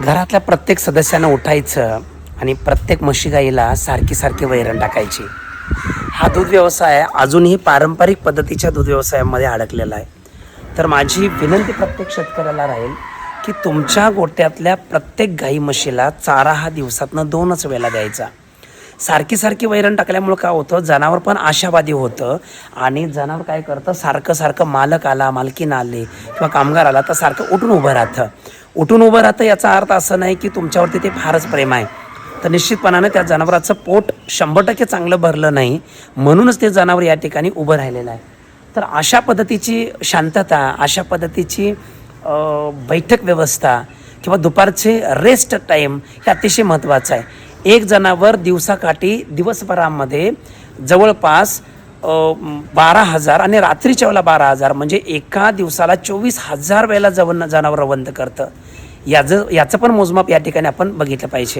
घरातल्या प्रत्येक सदस्यानं उठायचं आणि प्रत्येक म्हशी गाईला सारखी सारखी वैरण टाकायची. हा दूध व्यवसाय अजूनही पारंपरिक पद्धतीच्या दूध व्यवसायामध्ये अडकलेला आहे. तर माझी विनंती प्रत्येक शेतकऱ्याला राहील की तुमच्या गोट्यातल्या प्रत्येक गाई म्हशीला चारा हा दिवसातनं दोनच वेळेला द्यायचा. सारखी सारखी वैरण टाकल्यामुळं काय होतं? जनावर पण आशावादी होतं आणि जनावर काय करतं? सारखं सारखं मालक आला मालकीन आले किंवा कामगार आला तर सारखं उठून उभं राहतं. उठून उभं राहतं याचा अर्थ असं नाही की तुमच्यावरती ते फारच प्रेम आहे. तर निश्चितपणानं त्या जनावराचं पोट शंभर टक्के चांगलं भरलं नाही म्हणूनच ते जनावर या ठिकाणी उभं राहिलेलं आहे. तर अशा पद्धतीची शांतता अशा पद्धतीची बैठक व्यवस्था किंवा दुपारचे रेस्ट टाईम हे अतिशय महत्त्वाचं आहे. एक जनावर दिवसाकाठी दिवसभरामध्ये जवळपास बारा हजार आणि रात्रीच्या वेळेला बारा हजार म्हणजे एका दिवसाला चोवीस हजार वेळेला जवन जनावर रवंत करतं. याचं याचं पण मोजमाप या ठिकाणी आपण बघितलं पाहिजे.